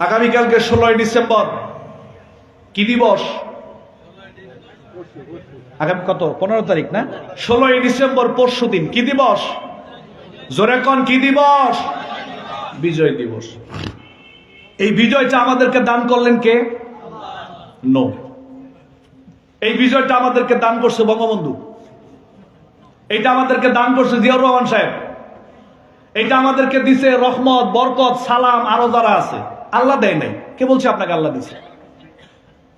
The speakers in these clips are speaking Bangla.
আগামীকালকে ষোলোই ডিসেম্বর কি দিবস? আগামী কত? পনেরো তারিখ, না? ষোলোই ডিসেম্বর পরশু দিন, কি দিবস? জোরে কন কি দিবস? বিজয় দিবস। এই বিজয়টা আমাদেরকে দান করলেন কে? নো। এই বিজয়টা আমাদেরকে দান করছে বঙ্গবন্ধু। এইটা আমাদেরকে দান করছে জিয়াউর রহমান সাহেব। এটা আমাদেরকে দিছে রহমত, বরকত, সালাম, আরও যারা আছে। আল্লাহ দেয় নাই। কে বলছে আপনাকে আল্লাহ দিছে?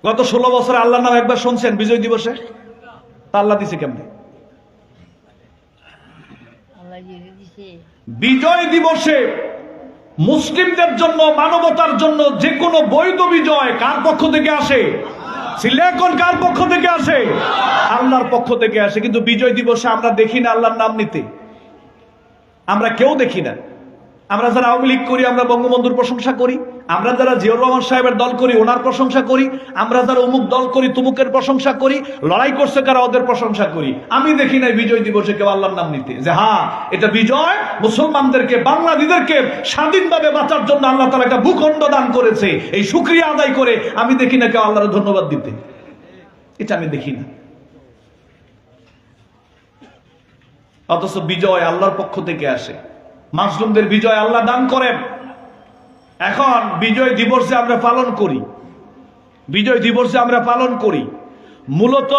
গত ষোলো বছরে আল্লাহর নাম একবার শুনছেন বিজয় দিবসে? তা আল্লাহ দিছে কেমনে? বিজয় দিবসে মুসলিমদের জন্য, মানবতার জন্য যে কোনো বৈধ বিজয় কার পক্ষ থেকে আসে? সিলেকন কার পক্ষ থেকে আসে? আল্লাহর পক্ষ থেকে আসে। কিন্তু বিজয় দিবসে আমরা দেখি না আল্লাহর নাম নিতে। আমরা কেউ দেখি না। আমরা যারা আওয়ামী লীগ করি, আমরা বঙ্গবন্ধুর প্রশংসা করি, আমরা যারা জিয়র রহমান সাহেবের দল করি, ওনার প্রশংসা করি, আমরা যারা অমুক দল করি, তুমুকের প্রশংসা করি, লড়াই করছে কারা ওদের প্রশংসা করি। আমি দেখি না বিজয় দিবসে কেউ আল্লাহর নাম নিতে। যে হ্যাঁ এটা বিজয়, মুসলমানদেরকে বাংলাদেশকে স্বাধীনভাবে বাঁচার জন্য আল্লাহ তালা একটা ভূখণ্ড দান করেছে। এই সুক্রিয়া আদায় করে আমি দেখি না কেউ আল্লাহর ধন্যবাদ দিতে। এটা আমি দেখি না। অথচ বিজয় আল্লাহর পক্ষ থেকে আসে। মাসলুমদের বিজয় আল্লাহ দান করেন। এখন বিজয় দিবস আমরা পালন করি। বিজয় দিবসে আমরা পালন করি। মূলত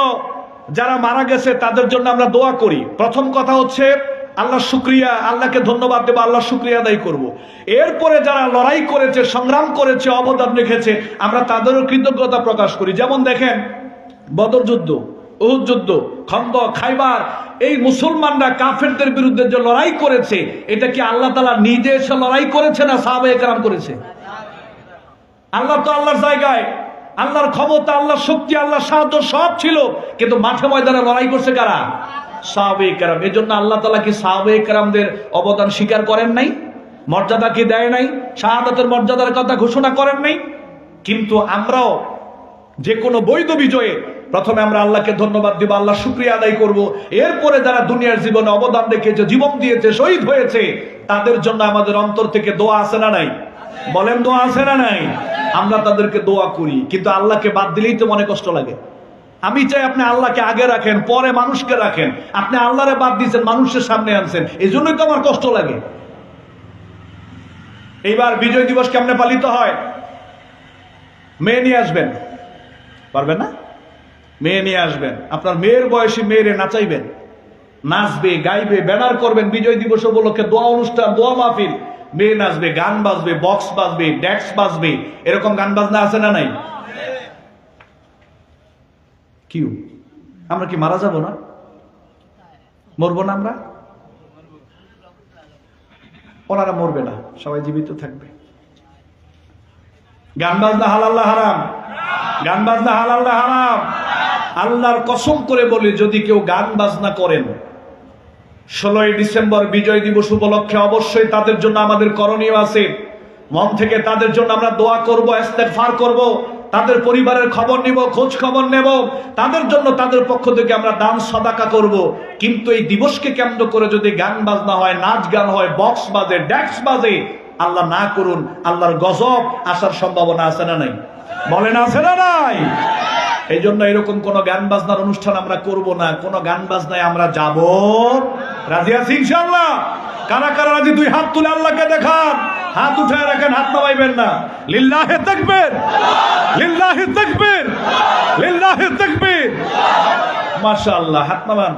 যারা মারা গেছে, তাদের জন্য আমরা দোয়া করি। প্রথম কথা হচ্ছে আল্লাহ শুক্রিয়া, আল্লাহকে ধন্যবাদ দেবো আল্লাহ শুক্রিয়া আদায় করব। এরপরে যারা লড়াই করেছে, সংগ্রাম করেছে, অবদান রেখেছে, আমরা তাদেরও কৃতজ্ঞতা প্রকাশ করি। যেমন দেখেন, বদর যুদ্ধ যুদ্ধ, খন্দ, খাইবার এই মুসলমানরা কাফেরদের বিরুদ্ধে যে লড়াই করেছে, এটা কি আল্লাহ তালা নিজে এসে লড়াই করেছে না সাহাবে একরাম করেছে? আল্লাহ তো আল্লাহর জায়গায়, আল্লাহর ক্ষমতা, আল্লাহর শক্তি, আল্লাহর সাহায্য সব ছিল, কিন্তু মাঠে ময়দানে লড়াই করছে কারা? সাহাবে কেরাম। জন্য আল্লাহ তালা কি সাহাবে কেরামদের অবদান স্বীকার করেন নাই? মর্যাদা কি দেয় নাই? শাহাদাতের মর্যাদার কথা ঘোষণা করেন নাই? কিন্তু আমরাও যে কোনো বৈধ বিজয়ে প্রথমে আমরা আল্লাহকে ধন্যবাদ দিব, আল্লাহ শুক্রিয়া আদায় করব। এরপরে যারা দুনিয়ার জীবনে অবদান রেখেছে, জীবন দিয়েছে, শহীদ হয়েছে, তাদের জন্য আমাদের অন্তর থেকে দোয়া আছে না নাই? বলেন দোয়া আছে না নাই? আমরা তাদেরকে দোয়া করি, কিন্তু আল্লাহকে বাদ দিলেই তো মনে কষ্ট লাগে। আমি চাই আপনি আল্লাহকে আগে রাখেন, পরে মানুষকে রাখেন। আপনি আল্লাহরে বাদ দিয়েছেন, মানুষের সামনে আনছেন এই জন্যই তো আমার কষ্ট লাগে। এইবার বিজয় দিবস কেমনে পালিত হয়? মেয়ে নিয়ে আসবেন। পারবেন না? মেয়ে নিয়ে আসবেন। আপনার মেয়ের বয়সী মেয়েরে নাচাইবেন। নাচবে, গাইবে, ব্যানার করবেন বিজয় দিবস উপলক্ষে দোয়া অনুষ্ঠান, দোয়া মাহফিল। মেয়ে নাচবে, গান বাজবে, বক্স বাজবে ড্যাক্স বাজবে। এরকম গান বাজনা আছে না নাই? কিউ? আমরা কি মারা যাব না? মরবো না আমরা? ওনারা মরবে না, সবাই জীবিত থাকবে। গান বাজনা হালাল্লাহ হারাম? গান বাজনা হালাল্লাহ হারাম? আল্লাহর কসম করে বলি, যদি কেউ গান বাজনা করেন, ষোলোই ডিসেম্বর বিজয় দিবস উপলক্ষে অবশ্যই তাদের জন্য আমাদের করণীয় আছে। মন থেকে তাদের জন্য আমরা দোয়া করব ফার করব, তাদের পরিবারের খবর নিব খোঁজ খবর নেব। তাদের জন্য তাদের পক্ষ থেকে আমরা দান, সদাকা করব। কিন্তু এই দিবসকে কেন্দ্র করে যদি গান বাজনা হয়, নাচ গান হয়, বক্স বাজে ড্যাক্স বাজে, আল্লাহ না করুন, আল্লাহর গজব আসার সম্ভাবনা আছে না নাই? বলেন, আছে না নাই? এই জন্য এরকম কোন গান বাজনার অনুষ্ঠান আমরা করব না। কোন গান বাজনায় আমরা যাব রাজি আছি ইনশাআল্লাহ? কারা কারা রাজি? দুই হাত তুলে আল্লাহকে দেখান। হাত উঠায় রাখেন, হাত নামাইবেন না। লিল্লাহে দেখবেন লিল্লাহে দেখবেন লিল্লাহে দেখবেন মাশাআল্লাহ, হাত নামান।